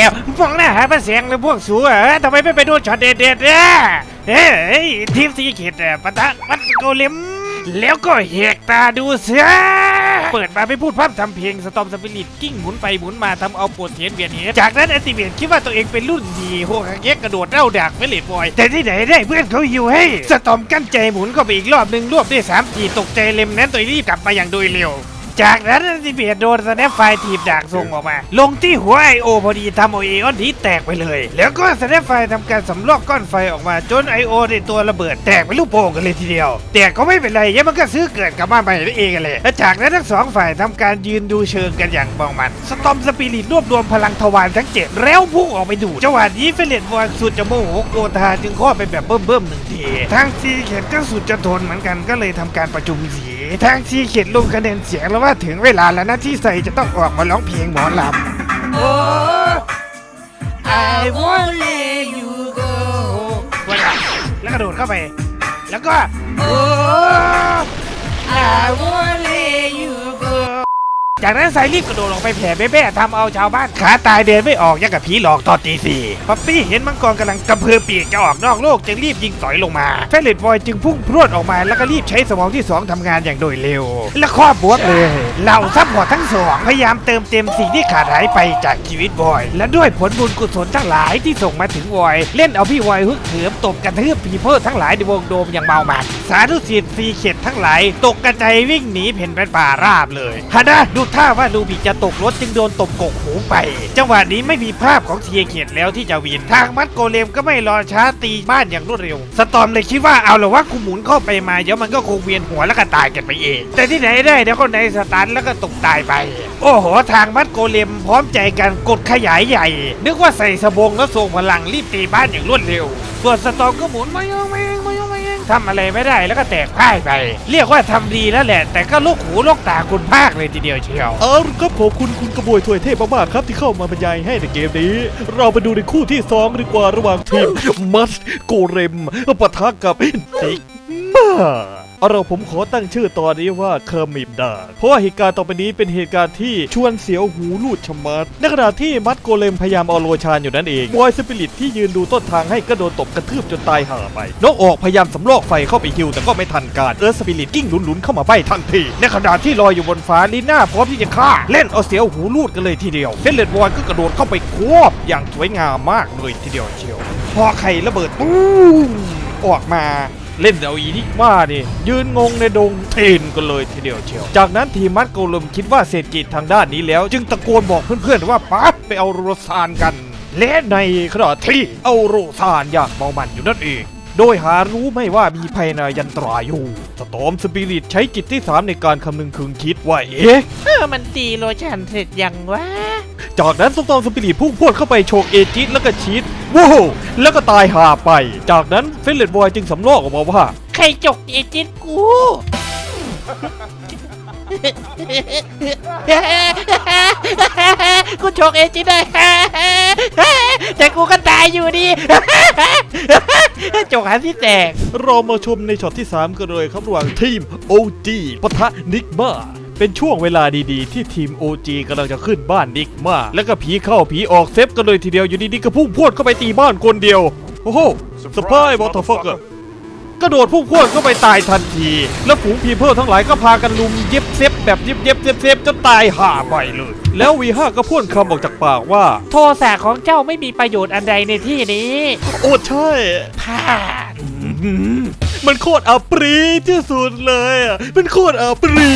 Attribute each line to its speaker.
Speaker 1: แล้วมองหน้าหาพระเสียงเลยพวกสูเหรอทำไมไม่ไปดูช็อตเด็ดๆเนี่ยเฮ้ยทีมสีเขตอะปะทะวัดโกเลมแล้วก็เหกตาดูเสือเปิดมาไม่พูดพร่ำทำเพลงสตอมสปิริตกิ้งหมุนไปหมุนมาทำเอาปวดเสียนเวียนเหตุจากนั้นแอนติเวียนคิดว่าตัวเองเป็นรุ่นดีโหกเก็กกระโดดเล่าดักเฟลิตบอย แต่ที่ไหนได้เพื่อนเขาอยู่ให้สตอมกั้นใจหมุนเข้าไปอีกรอบหนึ่งรวบด้วยสามทีตกใจเล็มนั้นตัวรีบกลับมาอย่างโดยเร็ว จากนั้นสิเบียดโดนสแนปไฟล์ทีบดากส่งออกมา ลงที่หัวไอโอพอดีทำเอาเอออนทีแตกไปเลย แล้วก็สแนปไฟล์ทำการสำลอกก้อนไฟออกมาจนไอโอในตัวระเบิดแตกเป็นลูกโป่งกันเลยทีเดียว แต่ก็ไม่เป็นไรยังมันก็ซื้อเกิดกลับมาใหม่ได้เองกันเลยและจากนั้นทั้งสองฝ่ายทำการยืนดูเชิงกันอย่างเมามันสตอมสปิริตรวบรวมพลังทวารทั้งเจ็ดแล้วพุ่งออกไปดูจังหวะนี้เฟเลตบอลสุดจะโมโหโกธาจึงข้อไปแบบเบิ่มๆหนึ่งทีทางซีเขียนก็สุดจะทนเหมือนกันก็เลยทำการประชุมสีทางซีเขียนลงคะแนนเสียงแล้วว่าถึงเวลาแล้วนะที่ใส่จะต้องออกมาร้องเพลงหมอลำ Oh I won't let you go แล้วกระโดดเข้าไป แล้วก็ Oh จากนั้นไซรีบกระโดดลงไปแผ่แบ้ๆทำเอาชาวบ้านขาตายเดินไม่ออกยังกับผีหลอกตอนตีสี่ป๊อปปี้เห็นมังกรกำลังกำเพือปีกจะออกนอกโลกจึงรีบยิงสอยลงมาเฟลตบอยจึงพุ่งพรวดออกมาแล้วก็รีบใช้สมองที่สองทำงานอย่างโดยเร็ว และครอบบวกเลยเหล่าซัพพอร์ตทั้งสองพยายามเติมเต็มสิ่งที่ขาดหายไปจากชีวิตบอย และด้วยผลบุญกุศลทั้งหลายที่ส่งมาถึงวอย เล่นเอาพี่วอยฮึกเหิมตบกระทืบผีเพิร์ทั้งหลายในวงโดมอย่างเมามันสาธุสิทธิ์ซีเข็ดทั้งหลาย ตกกระจายวิ่งหนีเพ่นเป็นป่าราบเลยฮะนะดูท่าว่าลูบิจะตกรถจึงโดนตบกกหูไป จังหวะนี้ไม่มีภาพของเทียเข็ดแล้วที่จะวินทางมัดโกเลมก็ไม่รอช้าตีบ้านอย่างรวดเร็ว สตอมเลยคิดว่าเอาละว่ากูหมุนเข้าไปมาเดี๋ยวมันก็คงเวียนหัวแล้วก็ตายกันไปเอง แต่ที่ไหนได้เดี๋ยวก็ในสตาร์ทแล้วก็ตกตายไป โอ้โห ทางมัดโกเลมพร้อมใจกันกดขยายใหญ่ นึกว่าใส่สบงแล้วส่งพลังรีบตีบ้านอย่างรวดเร็ว ส่วนสตอมก็หมุนมาโยงมาเองมาโยงมาเองทำอะไรไม่ได้แล้วก็แตกพ่ายไป เรียกว่าทำดีแล้วแหละ แต่ก็ลูกหูลูกตาคุณภาคเลยทีเดียวเชียว
Speaker 2: เอาละครับขอบคุณคุณกระบวยถวยเทพมากๆครับที่เข้ามาบรรยายให้ในเกมนี้ เราไปดูในคู่ที่สองดีกว่าระหว่างทีมมัสโกเรมปะทะกับซิกมา เอาเราผมขอตั้งชื่อตอนนี้ว่าเคอร์มิดดาเพราะว่าเหตุการณ์ต่อไปนี้เป็นเหตุการณ์ที่ชวนเสียวหูลูดชะมัดในขณะที่มัดโกเลมพยายามเอาโลชานอยู่นั่นเองบอยสปิริตที่ยืนดูต้นทางให้ก็โดนตบกระทืบจนตายห่าไปนกออกพยายามสำลอกไฟเข้าไปฮิวแต่ก็ไม่ทันการเออสปิริตกิ้งหลุนๆเข้ามาใบทันทีในขณะที่ลอยอยู่บนฟ้าลีน่าพร้อมที่จะฆ่า เล่นเอาเสียวหูลูดกันเลยทีเดียวเฟลเลตวอยก็กระโดดเข้าไปควบอย่างสวยงามมากเลยทีเดียวเชียวพอไข่ระเบิดปุ้มออกมา เล่นเอาอีนี่ว่านี่ยืนงงในดงเทนกันเลยทีเดียวเชียว จากนั้นทีมมัดโกลมคิดว่าเศรษฐกิจทางด้านนี้แล้ว จึงตะโกนบอกเพื่อนๆว่าปั๊บไปเอาโรซานกัน และในขณะที่เอาโรซานอย่างเมามันอยู่นั่นเองโดยหารู้ไม่ว่ามีภัยในยันตรายอยู่ สตอมสปิริตใช้จิตที่3ในการคำนึงคืนคิดว่าเอ๊ะ
Speaker 1: เออมันตีโลชั่นเสร็จยังวะ
Speaker 2: จากนั้นสตอมสปิริตพุ่งพรวดเข้าไปโชกเอจิตแล้วก็ชีด ว้าวแล้วก็ตายหาไป จากนั้นเฟลเลตบอยจึงสำรอกออกมาว่า
Speaker 1: ใครจกเอจิตกู กูชกเอจิตได้ แต่กูก็ตายอยู่ดี จกหาที่แตก
Speaker 2: เรามาชมในช็อตที่ 3 กันเลยครับระหว่างทีม OG ปะทะนิกมา เป็นช่วงเวลาดีๆ ที่ทีม OG กำลังจะขึ้นบ้านนิกมา แล้วก็ผีเข้าผีออกเซฟกันเลยทีเดียวอยู่ดีๆก็พุ่งพรวดเข้าไปตีบ้านคนเดียว โอ้โหสปายบอทฟักเกอร์กระโดดพุ่งพรวดเข้าไปตายทันที แล้วฝูงพีเพิลทั้งหลายก็พากันลุมเย็บเซฟแบบเย็บเย็บเซฟเซฟจนตายห่าไปเลย แล้ว V5 ก็พ่นคำออกจากปากว่า
Speaker 1: โทสะของเจ้าไม่มีประโยชน์อันใดในที่นี้
Speaker 2: โอ้ใช่
Speaker 1: พลาด
Speaker 2: มันโคตรอัปรีที่สุดเลยอะมันโคตรอัปรี